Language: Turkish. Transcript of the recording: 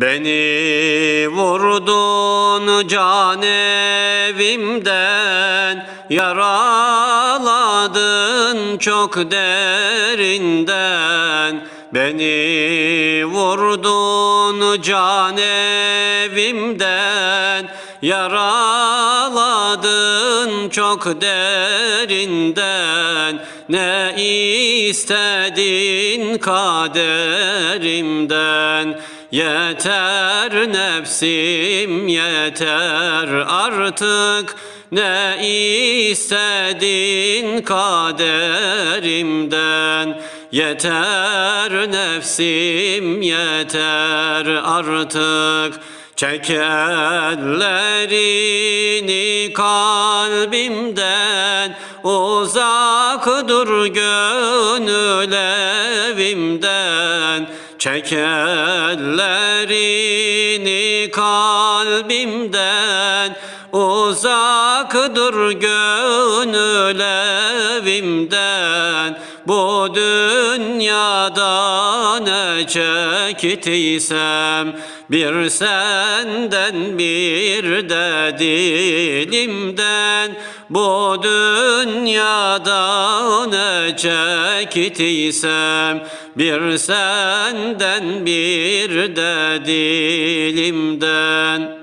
Beni vurdun can evimden Yaraladın çok derinden Beni vurdun can evimden Yaraladın çok derinden. Ne istedin kaderimden? Yeter nefsim yeter artık. Ne istedin kaderimden Yeter nefsim yeter artık. Çek ellerini kalbimden. Uzak dur gönül evimden. Çek ellerini kalbimden. Uzak dur gönül evimden Bu dünyada ne çektiysem Bir senden bir de dilimden. Bu dünyada ne çektiysem Bir senden bir de dilimden